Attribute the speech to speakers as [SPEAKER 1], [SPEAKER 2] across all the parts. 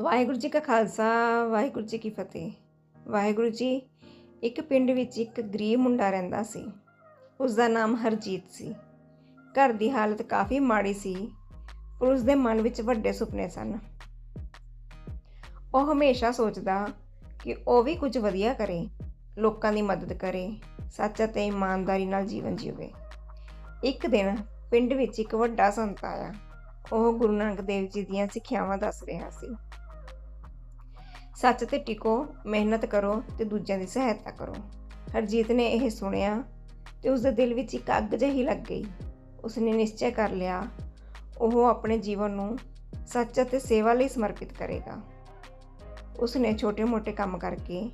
[SPEAKER 1] ਵਾਹਿਗੁਰੂ ਜੀ ਕਾ ਖਾਲਸਾ, ਵਾਹਿਗੁਰੂ ਜੀ ਕੀ ਫਤਿਹ। ਵਾਹਿਗੁਰੂ ਜੀ, ਇੱਕ ਪਿੰਡ ਵਿੱਚ ਇੱਕ ਗਰੀਬ ਮੁੰਡਾ ਰਹਿੰਦਾ ਸੀ। ਉਸ ਦਾ ਨਾਮ ਹਰਜੀਤ ਸੀ। ਘਰ ਦੀ ਹਾਲਤ ਕਾਫੀ ਮਾੜੀ ਸੀ, ਪਰ ਉਸ ਦੇ ਮਨ ਵਿੱਚ ਵੱਡੇ ਸੁਪਨੇ ਸਨ। ਉਹ ਹਮੇਸ਼ਾ ਸੋਚਦਾ ਕਿ ਉਹ ਵੀ ਕੁਝ ਵਧੀਆ ਕਰੇ, ਲੋਕਾਂ ਦੀ ਮਦਦ ਕਰੇ, ਸੱਚ ਅਤੇ ਇਮਾਨਦਾਰੀ ਨਾਲ ਜੀਵਨ ਜੀਵੇ। ਇੱਕ ਦਿਨ ਪਿੰਡ ਵਿੱਚ ਇੱਕ ਵੱਡਾ ਸੰਤ ਆਇਆ। ਉਹ ਗੁਰੂ ਨਾਨਕ ਦੇਵ ਜੀ ਦੀਆਂ ਸਿੱਖਿਆਵਾਂ ਦੱਸ ਰਿਹਾ ਸੀ। ਸੱਚ ਤੇ ਟਿਕੋ, ਮਿਹਨਤ ਕਰੋ ਤੇ ਦੂਜਿਆਂ ਦੀ ਸਹਾਇਤਾ ਕਰੋ। ਹਰਜੀਤ ਨੇ ਇਹ ਸੁਣਿਆ ਤੇ ਉਸ ਦੇ ਦਿਲ ਵਿੱਚ ਇੱਕ ਅੱਗ ਜਿਹੀ ਲੱਗ ਗਈ। ਉਸਨੇ ਨਿਸ਼ਚੈ ਕਰ ਲਿਆ, ਉਹ ਆਪਣੇ ਜੀਵਨ ਨੂੰ ਸੱਚ ਅਤੇ ਸੇਵਾ ਲਈ ਸਮਰਪਿਤ ਕਰੇਗਾ। ਉਸਨੇ ਛੋਟੇ-ਮੋਟੇ ਕੰਮ ਕਰਕੇ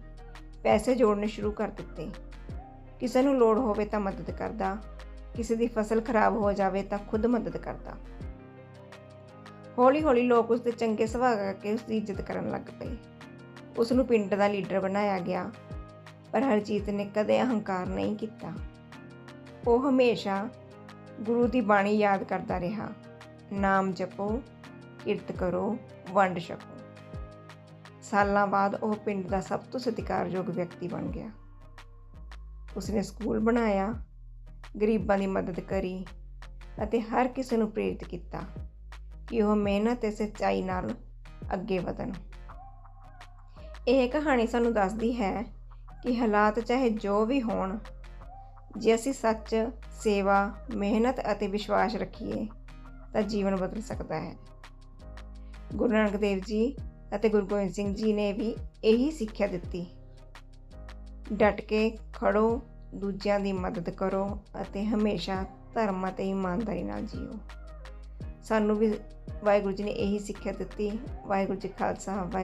[SPEAKER 1] ਪੈਸੇ ਜੋੜਨੇ ਸ਼ੁਰੂ ਕਰ ਦਿੱਤੇ। ਕਿਸੇ ਨੂੰ ਲੋੜ ਹੋਵੇ ਤਾਂ ਮਦਦ ਕਰਦਾ, ਕਿਸੇ ਦੀ ਫਸਲ ਖਰਾਬ ਹੋ ਜਾਵੇ ਤਾਂ ਖੁਦ ਮਦਦ ਕਰਦਾ। ਹੌਲੀ-ਹੌਲੀ ਲੋਕ ਉਸ ਦੇ ਚੰਗੇ ਸੁਭਾਅ ਕਰਕੇ ਉਸ ਦੀ ਇੱਜ਼ਤ ਕਰਨ ਲੱਗ ਪਏ। ਉਸ ਨੂੰ ਪਿੰਡ ਦਾ ਲੀਡਰ ਬਣਾਇਆ ਗਿਆ, ਪਰ ਹਰਜੀਤ ਨੇ ਕਦੇ ਅਹੰਕਾਰ ਨਹੀਂ ਕੀਤਾ। ਉਹ ਹਮੇਸ਼ਾ ਗੁਰੂ ਦੀ ਬਾਣੀ ਯਾਦ ਕਰਦਾ ਰਿਹਾ, ਨਾਮ ਜਪੋ, ਕਿਰਤ ਕਰੋ, ਵੰਡ ਛਕੋ। ਸਾਲਾਂ ਬਾਅਦ ਉਹ ਪਿੰਡ ਦਾ ਸਭ ਤੋਂ ਸਤਿਕਾਰਯੋਗ ਵਿਅਕਤੀ ਬਣ ਗਿਆ। ਉਸਨੇ ਸਕੂਲ ਬਣਾਇਆ, ਗਰੀਬਾਂ ਦੀ ਮਦਦ ਕਰੀ ਅਤੇ ਹਰ ਕਿਸੇ ਨੂੰ ਪ੍ਰੇਰਿਤ ਕੀਤਾ ਕਿ ਉਹ ਮਿਹਨਤ ਅਤੇ ਸੱਚਾਈ ਨਾਲ ਅੱਗੇ ਵਧਣ। ਇਹ ਕਹਾਣੀ ਸਾਨੂੰ ਦੱਸਦੀ ਹੈ ਕਿ ਹਾਲਾਤ ਚਾਹੇ ਜੋ ਵੀ ਹੋਣ, ਜੇ ਅਸੀਂ ਸੱਚ, ਸੇਵਾ, ਮਿਹਨਤ ਅਤੇ ਵਿਸ਼ਵਾਸ ਰੱਖੀਏ, ਤਾਂ ਜੀਵਨ ਬਦਲ ਸਕਦਾ ਹੈ। ਗੁਰੂ ਨਾਨਕ ਦੇਵ ਜੀ ਅਤੇ ਗੁਰੂ ਗੋਬਿੰਦ ਸਿੰਘ ਜੀ ਨੇ ਵੀ ਇਹੀ ਸਿੱਖਿਆ ਦਿੱਤੀ। ਡਟ ਕੇ ਖੜੋ, ਦੂਜਿਆਂ ਦੀ ਮਦਦ ਕਰੋ ਅਤੇ ਹਮੇਸ਼ਾ ਧਰਮ ਅਤੇ ਇਮਾਨਦਾਰੀ ਨਾਲ ਜੀਓ। ਸਾਨੂੰ ਵੀ ਵਾਹਿਗੁਰੂ ਜੀ ਨੇ ਇਹੀ ਸਿੱਖਿਆ ਦਿੱਤੀ। ਵਾਹਿਗੁਰੂ ਜੀ ਖਾਲਸਾ, ਵਾਹਿ